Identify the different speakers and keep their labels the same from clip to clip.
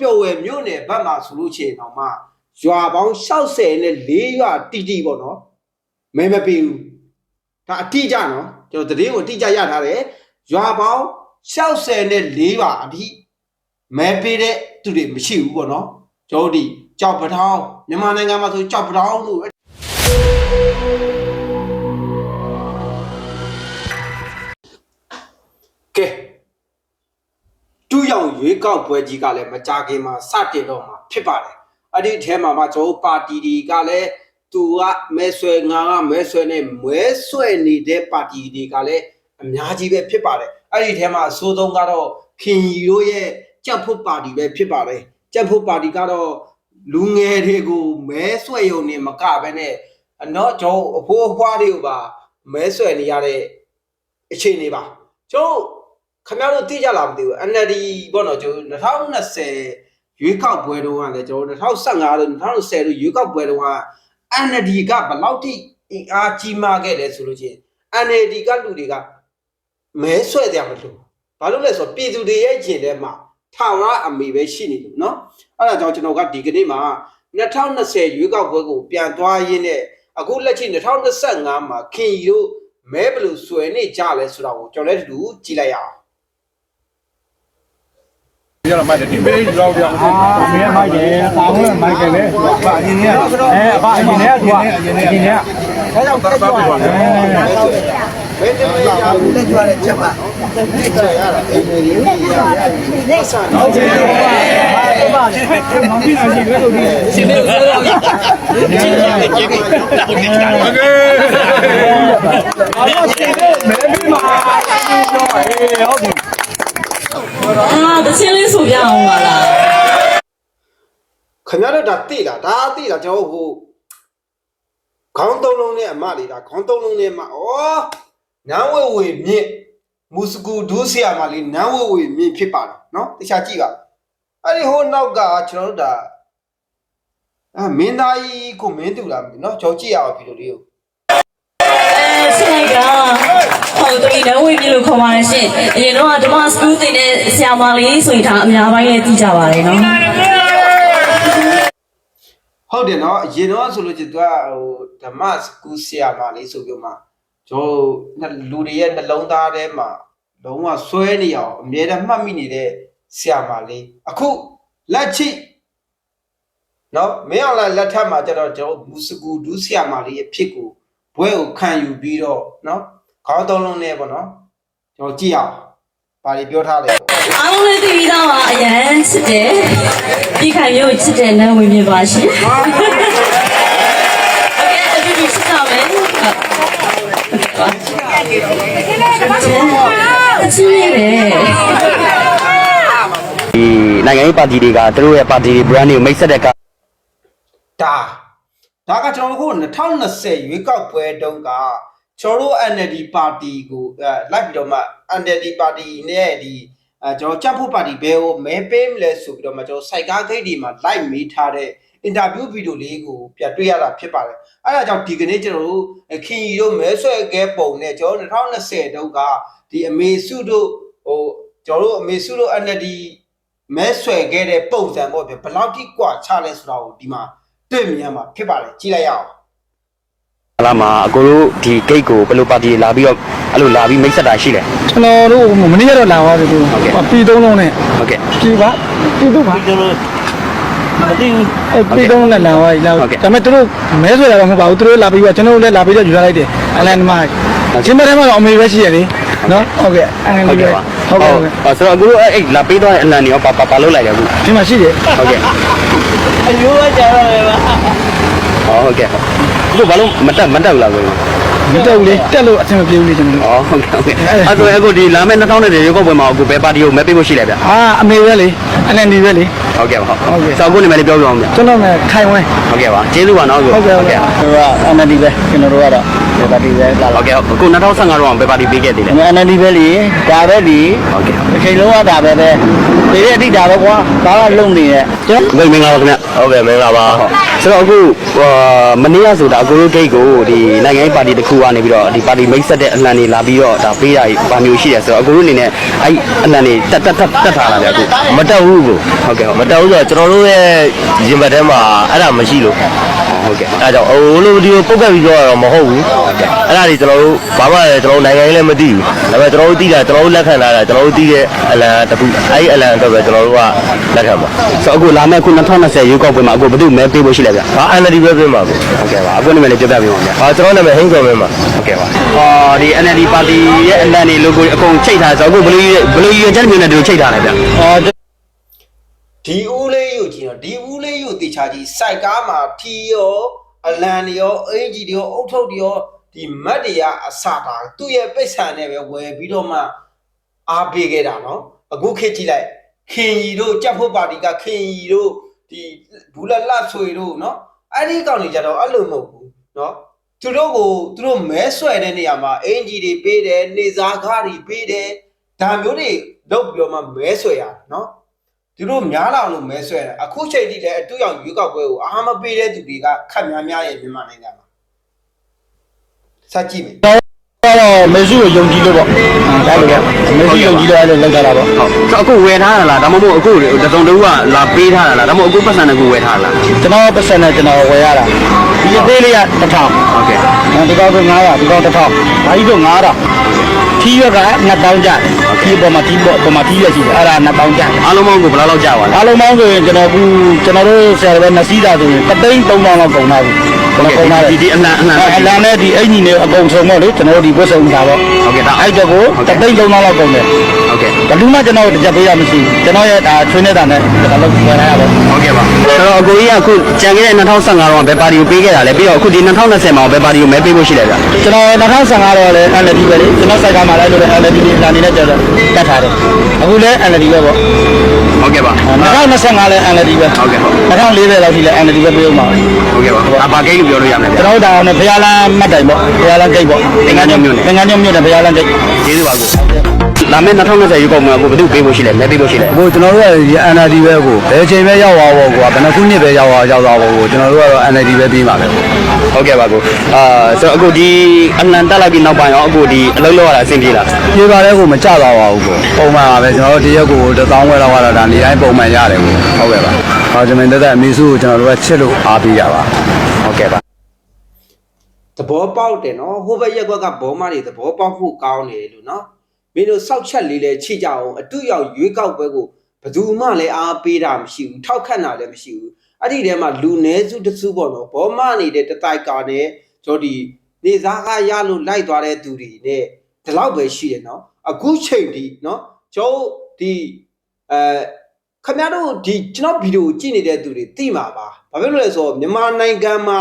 Speaker 1: ပျော်ဝယ်မြို့နယ်ဘက်မှာဆိုလို့ရှိရင်တော့မှရွာပေါင်း60နဲ့4ရွာတိတိပေါ့နော်မဲမပေးဘူးဒါအတိအကျနော်ကျွန်တော်သတင်းကိုအတိအကျရထားတယ်ရွာပေါင်း60နဲ့4ရွာအတိမဲပေးတဲ့သူတွေမရှိဘူးပေါ့နော်ကျွန်တော်တို့ဒီကြောက်ပထောင်းမြန်မာနိုင်ငံမှာဆိုကြောက်ပထောင်းလို့ တူရောင်ရွေးကောက်ပွဲကြီးကလည်းမကြခင်မှာစတင်တော့မှာဖြစ်ပါတယ်အဲ့ဒီအထဲမှာမှကျွန်တော်တို့ပါတီတွေကလည်းသူကမဲဆွဲငါကမဲဆွဲနဲ့မဲဆွဲနေတဲ့ပါတီတွေကလည်းအများကြီးပဲဖြစ်ပါတယ်အဲ့ဒီအထဲမှာအဆိုးဆုံးကတော့ခင်ရီတို့ရဲ့ကြက်ဖို့ပါတီပဲဖြစ်ပါတယ်ကြက်ဖို့ပါတီကတော့လူငယ်တွေကိုမဲဆွဲရုံနဲ့မကဘဲနဲ့အတော့ကျွန်တော်အဖိုးအဖွားတွေကိုပါမဲဆွဲနေရတဲ့အခြေအနေပါကျွန်တော် ခင်ဗျားတို့သိကြလားမသိဘူး NLD ဘောနော်ကျွန်တော်2020ရွေးကောက်ပွဲတုန်းကလည်းကျွန်တော်2015တို့2010တို့ရွေးကောက်ပွဲတုန်းက NLD ကဘယ်လောက်ထိအင်အားကြီးမားခဲ့လဲဆိုလို့ချင်း NLD ကလူတွေကမဲဆွဲကြမလို့ဘာလို့လဲဆိုတော့ပြည်သူတွေရဲ့ကျင်ထဲမှာထောင်ရအမေပဲရှိနေတယ်နော်အဲ့ဒါကြောင့်ကျွန်တော်ကဒီကနေ့မှာ2020ရွေးကောက်ပွဲကိုပြန်သွားရင်းနဲ့အခုလက်ရှိ2025မှာခင်ရီတို့မဲဘယ်လိုဆွဲနေကြလဲဆိုတာကိုကျွန်တော်လည်းတူကြည့်လိုက်ရအောင်
Speaker 2: ရတော့မိုက်တယ်ဒီပေးရောက်ပြောင်း
Speaker 3: အာမင်းမိုက်တယ်တာမလို့မိုက်တယ်လေဘာအရင်ကအဲအဖအရင်ကသူကအရင်က
Speaker 2: အဲကြောင့်တာပါပြောတယ်
Speaker 1: ဘယ်တည်းရဘူးလက်ကြွားတဲ့ချက်ပါလက်ကြွားရတာအိမ်တွေရရလက်ဆန်တော့
Speaker 3: ဟုတ်တယ်ဘာလဲမောင်ကြီးအရင်ကလို့ဒီရှင်နေတော့ရ
Speaker 2: โอเค
Speaker 3: အော်ရှင်နေမဲပြီးမှာပြောအေးဟုတ်ပြီ
Speaker 4: အာတချင်းလေးဆိုပြ အောင်ပါလား
Speaker 1: ခင်ဗျားတို့ဒါသိလားဒါသိလားကျွန်တော်ဟိုခေါင်းသုံးလုံးနဲ့အမလေးဒါခေါင်းသုံးလုံးနဲ့အမဩနန်းဝေဝေမြင့်မူစကူဒူးဆီယာမလေးနန်းဝေဝေမြင့်ဖြစ်ပါတယ်နော်တခြားကြည့်ပါအဲ့ဒီဟိုနောက်ကကျွန်တော်တို့ဒါအဲမင်းသားကြီးကိုမင်းတူလားမသိဘူးနော်ကျွန်တော်ကြည့်ရအောင်ဗီဒီယိုလေးကို
Speaker 4: အဲချင်းလိုက်တာဟုတ်တယ်နဝေပြည်လို့ခေါ်ပါတယ်ရှင်အရင်တော့ဓမ္မစကူးတင်တဲ့ဆရာမလေးဆိုရင်ဒါအများပိုင်းလည်းသိကြပါတယ်နော်
Speaker 1: ဟုတ်တယ်နော်အရင်တော့ဆိုလို့ချင်သူကဟိုဓမ္မစကူးဆရာမလေးဆိုပြီးမှကျွန်တော်လူတွေရဲ့နှလုံးသားထဲမှာလုံးဝဆွဲနေအောင်အမြဲတမ်းမှတ်မိနေတဲ့ဆရာမလေးအခုလက်ချိနော်မင်းအောင်လာလက်ထက်မှာကျတော့ကျွန်တော်မူစကူဒူးဆရာမလေးရဲ့ဖြစ်ကို ဘွဲကိုခံယူပြီးတော့နော်ခေါင်းသုံးလုံးနဲ့ပေါ့နော်ကျွန်တော်ကြည့်အောင်ပါရီပြောထားတယ်
Speaker 4: အားလုံးလည်းသိပြီးသားပါအရန်စစ်တယ်ဒီခံမျိုးစစ်တယ်နဲ့ဝင်ပြပါရှင်အချင်းလေးပဲ
Speaker 5: ဒီနိုင်ငံရေးပါတီတွေကသူတို့ရဲ့ပါတီတွေ brand တွေကိုမိတ်ဆက်တဲ့က
Speaker 1: ဒါ ဒါကကျွန်တော်တို့က2020ရွေးကောက်ပွဲတုန်းကကျွန်တော်တို့ NLD ပါတီကိုအဲလိုက်ပြီးတော့မှ NLD ပါတီနဲ့ဒီအဲကျွန်တော်ကြက်ဖို့ပါတီဘယ်ကိုမဲပေးမလဲဆိုပြီးတော့မှကျွန်တော်စိုက်ကားဂိတ်ဒီမှာ live မေးထားတဲ့အင်တာဗျူးဗီဒီယိုလေးကိုပြန်တွေ့ရတာဖြစ်ပါတယ်အဲဒါကြောင့်ဒီကနေ့ကျွန်တော်တို့ခင်ရီတို့မဲဆွဲခဲပုံနဲ့ကျွန်တော်တို့2020တုန်းကဒီအမေစုတို့ဟိုကျွန်တော်တို့အမေစုတို့ NLD မဲဆွဲခဲ့တဲ့ပုံစံပေါ့ဗျဘယ်လောက်ထိกว่าချလဲဆိုတာကိုဒီမှာ တွေ့မြင်ရမှာဖြစ်ပါတယ်ကြည့်လိုက်ရအောင်
Speaker 5: လာမှာအကိုတို့ဒီ gate ကိုဘယ်လိုပါတီလာပြီးတော့အဲ့လိုလာပြီးမိတ်ဆက်တာရှိတယ်
Speaker 3: ကျွန်တော်တို့မနေ့ကတော့လာသွားပြီသူပြီသုံးလုံးနဲ့
Speaker 5: ဟုတ်ကဲ့
Speaker 3: ပြီပါပြီတော့ပါကျွန်တော်မသိဘူးအဲပြီသုံးလုံးနဲ့လာသွားပြီလာဒါပေမဲ့သူတို့မဲဆွဲတာတော့မဟုတ်ပါဘူးသူတို့လာပြီးတော့ကျွန်တော်တို့လည်းလာပြီးတော့ယူထားလိုက်တယ်အလန်မိုင်းချင်းမထဲမှာတော့အမေပဲရှိရလေနော်ဟုတ်ကဲ့အငယ်
Speaker 5: ဟုတ်
Speaker 3: လေးပဲ
Speaker 5: ကဲ့ပါ
Speaker 3: ဟုတ်ကဲ့ဟုတ်ကဲ့
Speaker 5: အော်ဆိုတော့အကိုတို့အဲ့လာပေးသွားတဲ့အလံတွေရောပါပါပါလို့လိုက်တယ်အခု
Speaker 3: ဒီမှာရှိတယ်
Speaker 5: ဟုတ်ကဲ့
Speaker 4: အယိုးကကြာတော့လေပါ
Speaker 5: ဟောဟုတ်ကဲ့ဟုတ်အခုဘာလို့မတက်မတက်ဘူးလားကို
Speaker 3: မတက်ဘူးလေတက်လို့အဆင်မပြေဘူးလေကျွန်တော်တို့
Speaker 5: อ๋อဟုတ်ကဲ့ဟုတ်ကဲ့အဲ့ဆိုအခုဒီလာမယ့်2020ရေကောက်ပွဲမှာအခုဘယ်ပါတီကိုမဲပေးဖို့ရှိလဲဗျ
Speaker 3: အာအမေပဲလေအလန်ဒီပဲလေ
Speaker 5: ဟုတ်ကဲ့ပါ
Speaker 3: ဟုတ်ကဲ့
Speaker 5: ဆိုတော့အခုနေမယ်လေးပြောပြအောင်ဗျ
Speaker 3: ကျွန်တော်နဲ့ခိုင်ဝဲ
Speaker 5: ဟုတ်ကဲ့ပါကျေးဇူးပါနော်ကို
Speaker 3: ဟုတ်ကဲ့ဟုတ်ကဲ့ကျွန်တော်ကအနဒီပဲကျွန်တော်တို့ကတော့ဒီပါတီပဲလာ
Speaker 5: ဟုတ်ကဲ့အခု2015တော့ဘယ်ပါတီပေးခဲ့သေးလဲ
Speaker 3: အနဒီပဲလေဒါပဲလေ
Speaker 5: ဟုတ်ကဲ့
Speaker 3: အချိန်လုံးကဒါပဲပဲဒီရက်အတိဒါပဲကွာဒါကလုံနေရဲ့ကျွန်
Speaker 5: ဘယ်မင်္ဂလာပါခင်ဗျဟုတ်ကဲ့မင်္ဂလာပါဆိုတော့အခုဟိုမနေ့ကဆိုတာအကိုတို့ဂိတ်ကိုဒီနိုင်ငံရေးပါတီတစ်ခုကနေပြီးတော့ဒီပါတီမိတ်ဆက်တဲ့အလှန်တွေလာပြီးတော့ဒါပေးတာဘာမျိုးရှိတယ်ဆိုတော့အကိုတို့အနေနဲ့အဲ့အလှန်တွေတက်တက်တက်တက်ထားလာတယ်အခု
Speaker 6: မတက်ဘူးကို
Speaker 5: ဟုတ်ကဲ့ဟုတ်
Speaker 6: မတက်ဘူးဆိုတော့ကျွန်တော်တို့ရဲ့ရင်ဘတ်ထဲမှာအဲ့ဒါမရှိလို့
Speaker 5: ဟုတ်ကဲ့
Speaker 6: အဲ့ဒါကြောင့်ဟိုလိုဒီကိုပုတ်ကပ်ပြီးပြောရတော့မဟုတ်ဘူးအဲ့ဒါတွေကျွန်တော်တို့ဘာမှလည်းကျွန်တော်တို့နိုင်ငံရေးလည်းမသိဘူးဒါပေမဲ့ကျွန်တော်တို့သိတာကျွန်တော်တို့လက်ခံလာတာကျွန်တော်တို့သိတဲ့အလံတစ်ခုအဲ့ဒီအလံအတွက်ပဲကျွန်တော်တို့ကလက်ခံပါ
Speaker 5: ဆိုတော့အခုလာမယ့်ခု2020ရွေးကောက်ပွဲမှာအခုဘယ်သူမဲပေးဖို့ရှိလဲဗျ
Speaker 6: ဘာ NLD ပဲပြင်ပါဘူး
Speaker 5: ဟုတ်ကဲ့ပါအခုနာမည်လေးပြောပြပေးပါဦးဗျ
Speaker 6: ဟာကျွန်တော်နာမည်ဟင်းကျော်မင်းပါ
Speaker 5: ဟုတ်ကဲ့ပါအော်ဒီ NLD ပါတီရဲ့အလံတွေ logo တွေအကုန်ချိတ်ထားဆိုတော့အခုဘယ်လိုဘယ်လိုရည်ချက်မျိုးနဲ့ဒီလိုချိတ်ထားလဲဗျ
Speaker 3: အော်
Speaker 1: ဒီဦးလေးယူကြည့်တော့ဒီဦးလေးယူတေချာကြီးစိုက်ကားမှာထီရောအလံတွေရောအင်ဂျီတွေရောအုတ်ထုတ်တွေရောဒီမတ်တွေကအစတာသူ့ရဲ့ပိတ်ဆန်နဲ့ပဲဝယ်ပြီးတော့မှအားပေးခဲ့တာနော်အခုခေတ်ကြည့်လိုက်ခင်ကြီးတို့ကြက်ဖို့ပါတီကခင်ကြီးတို့ဒီဘူးလက်လက်ဆွေတို့နော်အဲ့ဒီကောင်တွေကြတော့အဲ့လိုမဟုတ်ဘူးနော်သူတို့ကိုသူတို့မဲဆွဲတဲ့နေရာမှာအင်ဂျီတွေပေးတယ်နေစားကားတွေပေးတယ်ဒါမျိုးတွေလုပ်ပြီးတော့မှမဲဆွဲရနော် သူတို့များလာလို့မဲဆွဲတယ်အခုချိန်ထိလည်းအတူရောက်ရွေးကောက်ပွဲကိုအားမပေးတဲ့သူတွေကခက်များများရဲ့မြန်မာနိုင်ငံမှာစကြည့်မယ်
Speaker 3: တော့မေဆီကိုယုံကြည်လို့ပေါ့ဒါလိုပဲမေဆီယုံကြည်လို့အဲ့လိုလောက်တာပေါ့
Speaker 5: ဟုတ်ဆိုတော့အခုဝယ်ထားတာလားဒါမှမဟုတ်အခုတစုံတဦးကလာပေးထားတာလားဒါမှမဟုတ်အခုပတ်စံနဲ့ကိုဝယ်ထားတာလား
Speaker 3: ကျွန်တော်ပတ်စံနဲ့ကျွန်တော်ဝယ်ရတာဒီအသေးလေးက1000
Speaker 5: ဟုတ်ကဲ့
Speaker 3: ဒီကောင်က900ဒီကောင်1000ဒါကြီးတော့900ထီးရွက်က2000ကျတယ် ထီးပေါ်မှာထီးပေါ်ပေါ်မှာထီးရွက်ရှိတယ်အဲ့ဒါ2000ကျတယ်
Speaker 5: အားလုံးပေါင်းကိုဘယ်လောက်လောက်ကြာပါလဲ
Speaker 3: အားလုံးပေါင်းဆိုရင်ကျွန်တော်အခုကျွန်တော်တို့ဆရာတော်ပဲနစီတာဆိုရင်တသိန်း3000လောက်ကုန်တာဘူး
Speaker 5: ဟုတ်ကဲ့
Speaker 3: ကုန်တာ
Speaker 5: ဒီဒီအလံအလံ
Speaker 3: အလံနဲ့ဒီအင်ဂျီနဲ့အကုန်ဆုံးပေါ့လေကျွန်တော်တို့ဒီဘွတ်ဆုံးတာပေါ့
Speaker 5: ဟုတ်ကဲ့ဒါ
Speaker 3: အဲ့တော့ကိုတသိန်း3000လောက်ကုန်တယ်
Speaker 5: ဟုတ်ကဲ့
Speaker 3: ဘယ်သူမှကျွန်တော်တို့တစ်ချက်ပေးရမရှိဘူးကျွန်တော်ရဲ့ဒါချွေးနေတာနဲ့ကျွန်တော်လုပ်ဝယ်ရတာပေါ့
Speaker 5: ဟုတ်ကဲ့ပါဆိုတော့အကိုကြီးကအခုကြံခဲ့တဲ့2015တော့ဘယ်ပါတီကိုပေးခဲ့တာလဲပြီးတော့အခုဒီ2020မှာဘယ်ပါတီကိုမဲပေးဖို့ရှိလဲဗျ
Speaker 3: ကျွန်တော်2015တော့လည်း NLD ပဲလေကျွန်တော်စိုက်ကမှလည်းလို့ NLD လေးလာနေတဲ့ကြော်တော့တတ်ထားတယ်အခုလည်း NLD ပဲပေါ့
Speaker 5: ဟုတ်ကဲ့ပါ
Speaker 3: 2025လည်း NLD ပဲ
Speaker 5: ဟုတ်ကဲ့ဟုတ်
Speaker 3: 2040လောက်ထိလည်း NLD ပဲပြောမှာ
Speaker 5: ဟုတ်ကဲ့ပါဒါပါကိတ်လို့ပြောလို့ရမယ်ဗျ
Speaker 3: ကျွန်တော်တို့ဒါနဲ့ဘုရားလမ်းမှတ်တိုင်ပေါ့ဘုရားလမ်းဂိတ်ပေါ့သင်္ကန်းညွန့်သင်္ကန်းညွန့်မြို့နဲ့ဘုရားလမ်းဂိတ်
Speaker 5: ကျေးဇူးပါကို လာမယ့်2020ရွေးကောက်ပွဲမှာကိုဘယ်သူပေးဖို့ရှိလဲမဲပေးဖို့ရှိလဲ
Speaker 2: ကိုကျွန်တော်တို့ကဒီ NLD ပဲကိုဘယ်ချိန်ပဲရောက်သွားဖို့ကိုကဘယ်နှခုနှစ်ပဲရောက်သွားရောက်သွားဖို့ကိုကျွန်တော်တို့ကတော့ NLD ပဲပြီးပါပဲကို
Speaker 5: ဟုတ်ကဲ့ပါကိုအာဆိုတော့အခုဒီအလံတက်လိုက်ပြီးနောက်ပိုင်းရောအခုဒီအလုပ်လုပ်ရတာအဆင်ပြေလား
Speaker 2: ပြေပါလဲကိုမကြသွားပါဘူးကိုပုံမှန်ပါပဲကျွန်တော်တို့တရက်ကိုတစ်သောင်းဝယ်လောက်ကတော့ဒါနေတိုင်းပုံမှန်ရတယ်ကိုဟုတ်ကဲ့ပါဟောကျွန်တော်တက်တဲ့အမေစုကိုကျွန်တော်တို့ကချစ်လို့အားပေးကြပါ
Speaker 5: ဟုတ်ကဲ့ပါ
Speaker 1: သဘောပေါက်တယ်နော်ဟိုဘက်ရက်ကွက်ကဘောမတွေသဘောပေါက်ဖို့ကောင်းတယ်လို့နော် မင်းတို့စောက်ချက်လေးလဲချိကြအောင်အတူရောက်ရွေးကောက်ပွဲကိုဘယ်သူမှလည်းအားပေးတာမရှိဘူးထောက်ခန့်တာလည်းမရှိဘူးအဲ့ဒီထဲမှာလူနည်းစုတစ်စုပေါ့နော်ဘောမနေတဲ့တတိုက်ကာနဲ့ကျွန်တော်ဒီနေစားကားရလို့လိုက်သွားတဲ့သူတွေနဲ့ဒီလောက်ပဲရှိတယ်နော်အခုချိန်ဒီနော်ကျွန်တော်ဒီအဲခင်ဗျားတို့ဒီကျွန်တော်ဗီဒီယိုကြည့်နေတဲ့သူတွေသိမှာပါဘာဖြစ်လို့လဲဆိုတော့မြန်မာနိုင်ငံမှာ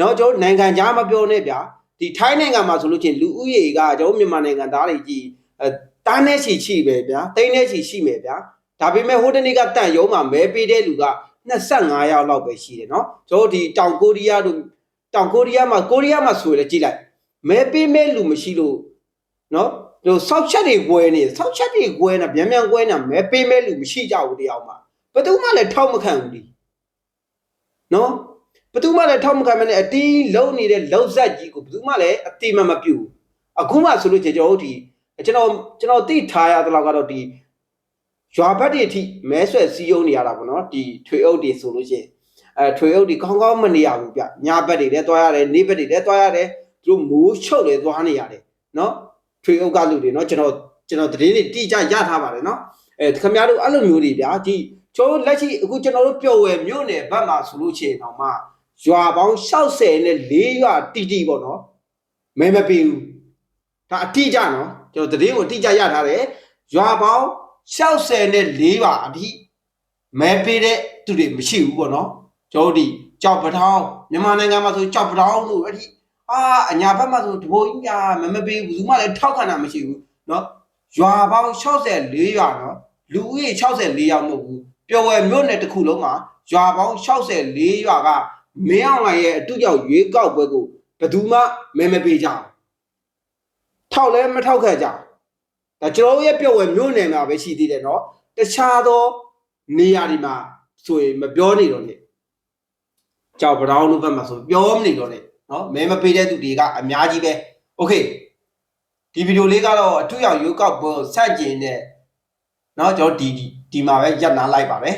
Speaker 1: နော်ကျွန်တော်နိုင်ငံခြားမပြောနဲ့ဗျာဒီထိုင်းနိုင်ငံမှာဆိုလို့ချင်းလူဦးရေကကျွန်တော်မြန်မာနိုင်ငံသားတွေကြီး အဲတားနဲ့ချီရှိပဲဗျာတိန်းနဲ့ချီရှိမယ်ဗျာဒါပေမဲ့ဟိုတနေ့ကတန်ရုံးမှာမဲပေးတဲ့လူက25ယောက်လောက်ပဲရှိတယ်နော်ကျွန်တော်ဒီတောင်ကိုရီးယားတို့တောင်ကိုရီးယားမှာကိုရီးယားမှာဆိုရယ်ကြည့်လိုက်မဲပေးမဲ့လူမရှိလို့နော်ဟိုဆောက်ချက်တွေကွဲနေဆောက်ချက်တွေကွဲနေဗျံဗျံကွဲနေမဲပေးမဲ့လူမရှိကြဘူးတရားမှဘယ်သူမှလည်းထောက်မခံဘူးဒီနော်ဘယ်သူမှလည်းထောက်မခံမနဲ့အတီးလုံးနေတဲ့လောက်ဆက်ကြီးကိုဘယ်သူမှလည်းအတိမမပြုတ်အခုမှဆိုလို့ချင်းကျွန်တော်တို့ဒီ ကျွန်တော်ကျွန်တော်သိထားရသလောက်ကတော့ဒီရွာဘက်တွေအထိမဲဆွဲစီးယုံနေရတာပေါ့နော်ဒီထွေအုပ်တွေဆိုလို့ချင်းအဲထွေအုပ်တွေကောင်းကောင်းမနေရဘူးဗျညဘက်တွေလည်းတွားရတယ်နေ့ဘက်တွေလည်းတွားရတယ်သူတို့မိုးချုပ်လည်းတွားနေရတယ်နော်ထွေအုပ်ကလူတွေနော်ကျွန်တော်ကျွန်တော်သတင်းတွေတိကျရထားပါတယ်နော်အဲခင်ဗျားတို့အဲ့လိုမျိုးတွေဗျာဒီကျွန်တော်လက်ရှိအခုကျွန်တော်တို့ပျော်ဝယ်မြို့နယ်ဘက်မှာဆိုလို့ချင်းတော့မှရွာပေါင်း60နဲ့4ရွာတိတိပေါ့နော်မဲမပေးဘူးဒါအတိအကျနော် ကျွန်တော်သတင်းကိုအတိအကျရထားတယ်ရွာပေါင်း60နဲ့4ရွာအတိမဲပေးတဲ့သူတွေမရှိဘူးပေါ့နော်ကျွန်တော်တို့ဒီကြောက်ပထောင်းမြန်မာနိုင်ငံမှာဆိုကြောက်ပထောင်းလို့အဲ့ဒီအာအညာဘက်မှာဆိုတဘိုးကြီးညာမဲမပေးဘူးဘူးမှလည်းထောက်ခံတာမရှိဘူးနော်ရွာပေါင်း64ရွာနော်လူဦးရေ64ယောက်မဟုတ်ဘူးပျော်ဝယ်မြို့နယ်တစ်ခုလုံးမှာရွာပေါင်း64ရွာကမင်းအောင်လှိုင်ရဲ့အတူကြောင့်ရွေးကောက်ပွဲကိုဘယ်သူမှမဲမပေးကြဘူး ထောက်လဲမထောက်ခဲ့ကြဘူးဒါကျွန်တော်တို့ရဲ့ပြော့ဝဲမြို့နယ်မှာပဲရှိသေးတယ်เนาะတခြားသောနေရာတွေမှာဆိုရင်မပြောနေတော့နဲ့ကြောက်ပတောင်းတို့ဘက်မှာဆိုပြောမနေတော့နဲ့ နော်မဲမပေးတဲ့သူတွေကအများကြီးပဲโอเคဒီဗီဒီယိုလေးကတော့အထူးရောက်ရွေးကောက်ပွဲကိုစန့်ကျင်တဲ့เนาะကျွန်တော်ဒီဒီဒီမှာပဲရပ်နားလိုက်ပါပဲ